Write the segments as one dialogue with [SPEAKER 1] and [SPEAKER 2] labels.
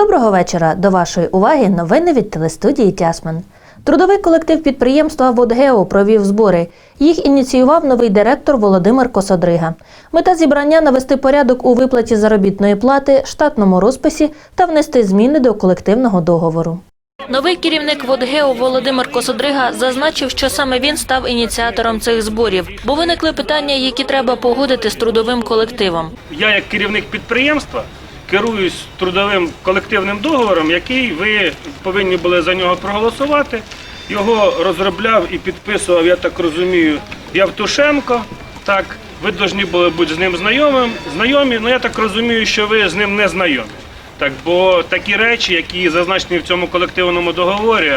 [SPEAKER 1] Доброго вечора. До вашої уваги новини від телестудії Тясмин. Трудовий колектив підприємства «Водгео» провів збори. Їх ініціював новий директор Володимир Косодрига. Мета зібрання навести порядок у виплаті заробітної плати, штатному розписі та внести зміни до колективного договору. Новий керівник «Водгео» Володимир Косодрига зазначив, що саме він став ініціатором цих зборів, бо виникли питання, які треба погодити з трудовим колективом.
[SPEAKER 2] Я як керівник підприємства керуюсь трудовим колективним договором, який ви повинні були за нього проголосувати. Його розробляв і підписував, я так розумію, Явтушенко. Так, ви повинні були бути з ним знайомим, знайомі. Ну я так розумію, що ви з ним не знайомі. Так, бо такі речі, які зазначені в цьому колективному договорі,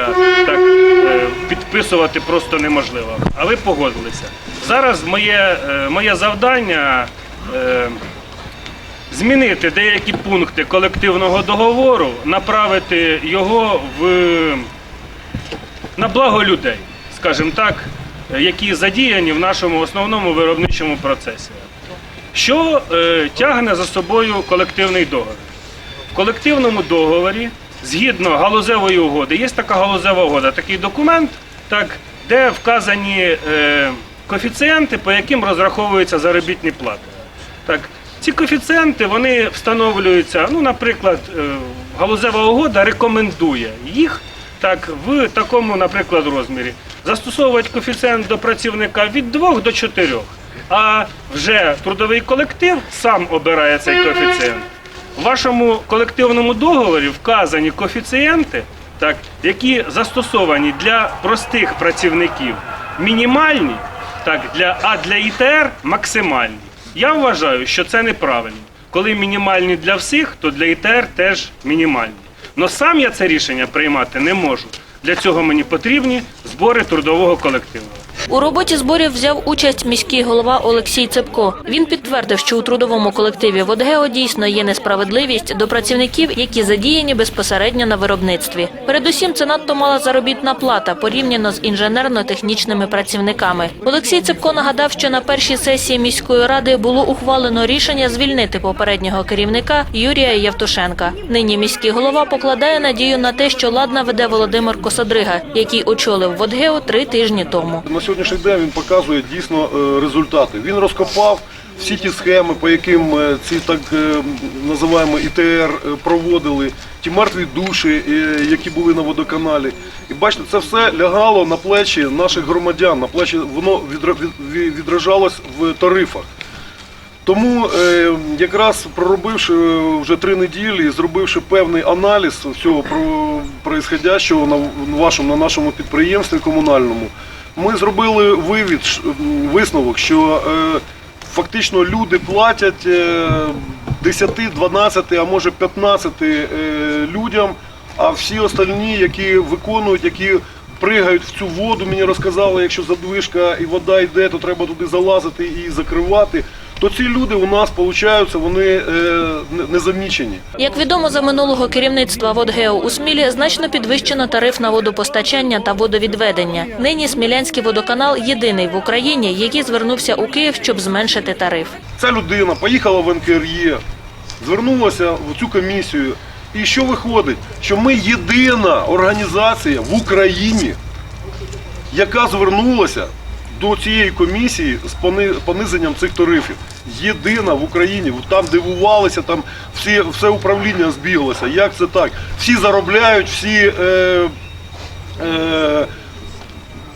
[SPEAKER 2] так е, підписувати просто неможливо. А ви погодилися. Зараз моє, е, моє завдання. Змінити деякі пункти колективного договору, направити його в на благо людей, скажімо так, які задіяні в нашому основному виробничому процесі. Що е, тягне за собою колективний договір? В колективному договорі, згідно галузевої угоди, є така галузева угода, такий документ, так, де вказані е, коефіцієнти, по яким розраховуються заробітні плати. Так, ці коефіцієнти вони встановлюються. Ну, наприклад, е, галузева угода рекомендує їх так в такому, наприклад, розмірі. Застосовувати коефіцієнт до працівника від 2 до 4. А вже трудовий колектив сам обирає цей коефіцієнт. В вашому колективному договорі вказані коефіцієнти, так, які застосовані для простих працівників мінімальні, так, для, а для ІТР максимальні. Я вважаю, що це неправильно. Коли мінімальні для всіх, то для ІТР теж мінімальні. Но сам я це рішення приймати не можу. Для цього мені потрібні збори трудового колективу.
[SPEAKER 1] У роботі зборів взяв участь міський голова Олексій Цепко. Він підтвердив, що у трудовому колективі «Водгео» дійсно є несправедливість до працівників, які задіяні безпосередньо на виробництві. Передусім, це надто мала заробітна плата порівняно з інженерно-технічними працівниками. Олексій Цепко нагадав, що на першій сесії міської ради було ухвалено рішення звільнити попереднього керівника Юрія Євтушенка. Нині міський голова покладає надію на те, що ладна веде Володимир Косодрига, який очолив «Водгео» три тижні тому.
[SPEAKER 3] Сьогоднішній день він показує дійсно е, результати. Він розкопав всі ті схеми, по яким е, ці так е, називаємо ІТР проводили, ті мертві душі, які були на водоканалі. І бачите, це все лягало на плечі наших громадян, на плечі воно відра- від- від- відражалось в тарифах. Тому якраз проробивши вже три неділі, зробивши певний аналіз всього про происходящого на вашому на нашому підприємстві комунальному, ми зробили вивід висновок, що е, фактично люди платять е, 10, 12, а може 15 е, людям, а всі остальні, які виконують, які пригають в цю воду, мені розказали, якщо задвижка і вода йде, то треба туди залазити і закривати. То ці люди у нас, виходить, вони е, не- не замічені.
[SPEAKER 1] Як відомо за минулого керівництва «Водгео» у Смілі значно підвищено тариф на водопостачання та водовідведення. Нині Смілянський водоканал єдиний в Україні, який звернувся у Київ, щоб зменшити тариф.
[SPEAKER 3] Ця людина поїхала в НКРЄ, звернулася в цю комісію. І що виходить? Що ми єдина організація в Україні, яка звернулася до цієї комісії з пони- понизенням цих тарифів. Єдина в Україні. Там дивувалися, там всі, все управління збіглося. Як це так? Всі заробляють, всі. Е, е,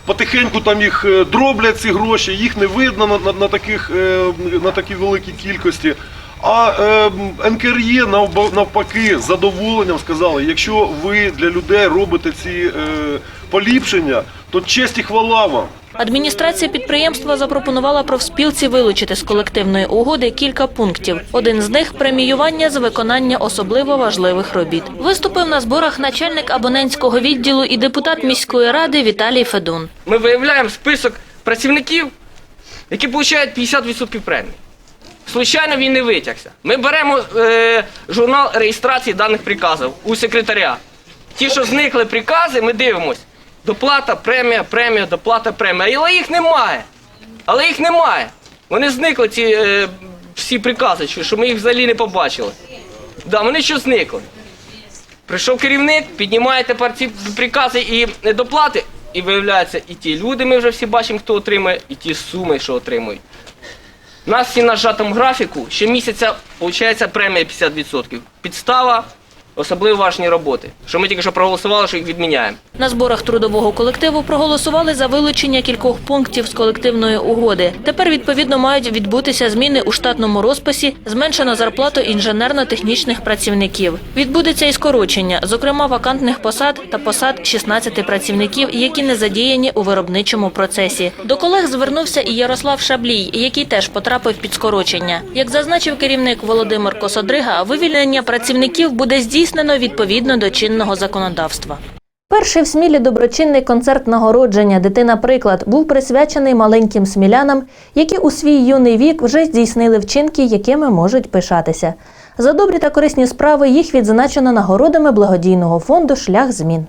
[SPEAKER 3] потихеньку там їх е, дроблять ці гроші, їх не видно на, на, на, таких, е, на такій великій кількості. А е, НКРЄ навпаки з задоволенням сказали, якщо ви для людей робите ці е, поліпшення, то честь і хвала вам.
[SPEAKER 1] Адміністрація підприємства запропонувала профспілці вилучити з колективної угоди кілька пунктів. Один з них преміювання за виконання особливо важливих робіт. Виступив на зборах начальник абонентського відділу і депутат міської ради Віталій Федун.
[SPEAKER 4] Ми виявляємо список працівників, які отримують 50% премії. Случайно він не витягся. Ми беремо е, журнал реєстрації даних приказів у секретаря. Ті, що зникли прикази, ми дивимося. Доплата, премія, премія, доплата, премія. Але їх немає. Але їх немає. Вони зникли, ці е, всі прикази, що- ми їх взагалі не побачили. Да, вони що зникли. Прийшов керівник, піднімає тепер ці прикази і доплати, і виявляється, і ті люди, ми вже всі бачимо, хто отримує, і ті суми, що отримують. Нас всі на зжатому графіку, щомісяця виходить премія 50%. Підстава особливо важні роботи. Що ми тільки що проголосували, що їх відміняємо.
[SPEAKER 1] На зборах трудового колективу проголосували за вилучення кількох пунктів з колективної угоди. Тепер відповідно мають відбутися зміни у штатному розписі, зменшено зарплату інженерно-технічних працівників. Відбудеться і скорочення, зокрема вакантних посад та посад 16 працівників, які не задіяні у виробничому процесі. До колег звернувся і Ярослав Шаблій, який теж потрапив під скорочення. Як зазначив керівник Володимир Косодрига, вивільнення працівників буде здійснено відповідно до чинного законодавства. Перший в Смілі доброчинний концерт нагородження Дитина приклад був присвячений маленьким смілянам, які у свій юний вік вже здійснили вчинки, якими можуть пишатися. За добрі та корисні справи їх відзначено нагородами благодійного фонду Шлях змін.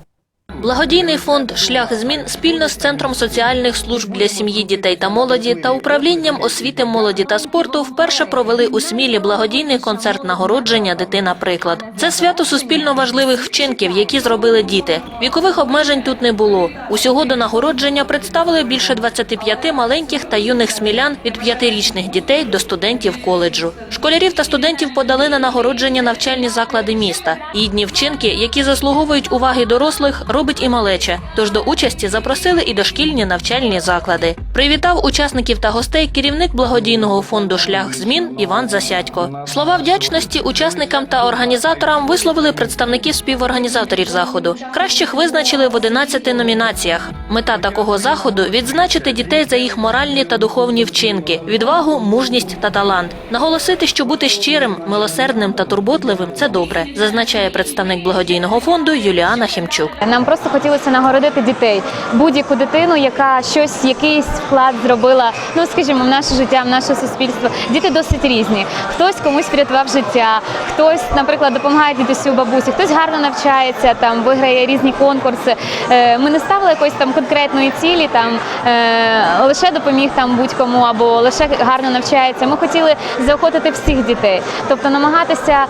[SPEAKER 1] Благодійний фонд Шлях змін спільно з Центром соціальних служб для сім'ї, дітей та молоді та управлінням освіти, молоді та спорту вперше провели у Смілі благодійний концерт нагородження Дитина приклад. Це свято суспільно важливих вчинків, які зробили діти. Вікових обмежень тут не було. Усього до нагородження представили більше 25 маленьких та юних смілян від п'ятирічних дітей до студентів коледжу. Школярів та студентів подали на нагородження навчальні заклади міста. Гідні вчинки, які заслуговують уваги дорослих, робить і малеча. Тож до участі запросили і дошкільні навчальні заклади. Привітав учасників та гостей керівник благодійного фонду Шлях змін Іван Засядько. Слова вдячності учасникам та організаторам висловили представники співорганізаторів заходу. Кращих визначили в 11 номінаціях. Мета такого заходу відзначити дітей за їх моральні та духовні вчинки, відвагу, мужність та талант. Наголосити, що бути щирим, милосердним та турботливим це добре, зазначає представник благодійного фонду Юліана Хімчук.
[SPEAKER 5] Нам просто хотілося нагородити дітей, будь-яку дитину, яка щось, якийсь вклад зробила, ну скажімо, в наше життя, в наше суспільство. Діти досить різні. Хтось комусь врятував життя, хтось, наприклад, допомагає дідусю бабусі, хтось гарно навчається, там виграє різні конкурси. Е, Ми не ставили якоїсь там конкретної цілі, там е, лише допоміг там будь-кому або лише гарно навчається. Ми хотіли заохотити всіх дітей, тобто намагатися.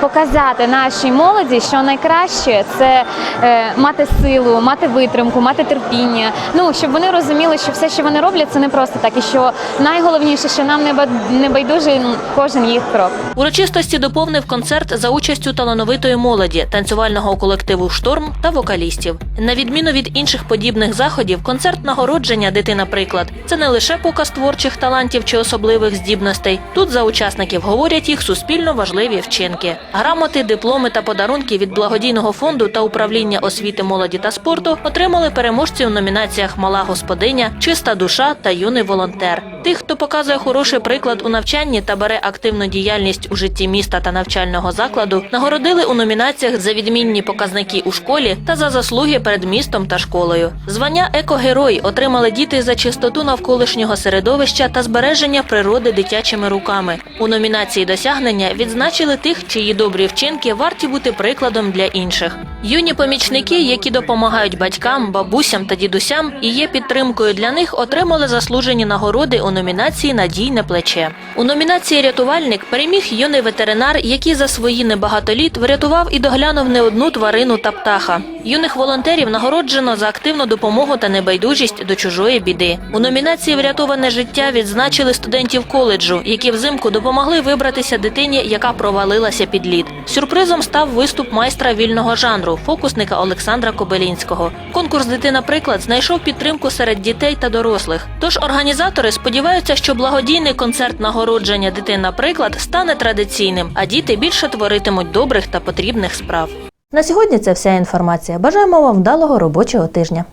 [SPEAKER 5] Показати нашій молоді, що найкраще це е, мати силу, мати витримку, мати терпіння. Ну щоб вони розуміли, що все, що вони роблять, це не просто так, і що найголовніше, що нам не ба- не байдужий кожен їх крок.
[SPEAKER 1] Урочистості доповнив концерт за участю талановитої молоді, танцювального колективу Шторм та вокалістів. На відміну від інших подібних заходів, концерт нагородження Дитина приклад це не лише показ творчих талантів чи особливих здібностей. Тут за учасників говорять їх суспільно важливі вчинки. Грамоти, дипломи та подарунки від благодійного фонду та управління освіти, молоді та спорту отримали переможці у номінаціях Мала господиня, Чиста душа та юний волонтер. Тих, хто показує хороший приклад у навчанні та бере активну діяльність у житті міста та навчального закладу, нагородили у номінаціях за відмінні показники у школі та за заслуги перед містом та школою. Звання екогерой отримали діти за чистоту навколишнього середовища та збереження природи дитячими руками. У номінації досягнення відзначили тих, чиї добрі вчинки варті бути прикладом для інших. Юні помічники, які допомагають батькам, бабусям та дідусям і є підтримкою для них, отримали заслужені нагороди у номінації Надійне плече. У номінації Рятувальник переміг юний ветеринар, який за свої небагато літ врятував і доглянув не одну тварину та птаха. Юних волонтерів нагороджено за активну допомогу та небайдужість до чужої біди. У номінації Врятоване життя відзначили студентів коледжу, які взимку допомогли вибратися дитині, яка провалилася під лід. Сюрпризом став виступ майстра вільного жанру, фокусника Олександра Кобилінського. Конкурс Дитина приклад знайшов підтримку серед дітей та дорослих. Тож організатори сподіваються, що благодійний концерт нагородження Дитина наприклад, стане традиційним, а діти більше творитимуть добрих та потрібних справ. На сьогодні це вся інформація. Бажаємо вам вдалого робочого тижня.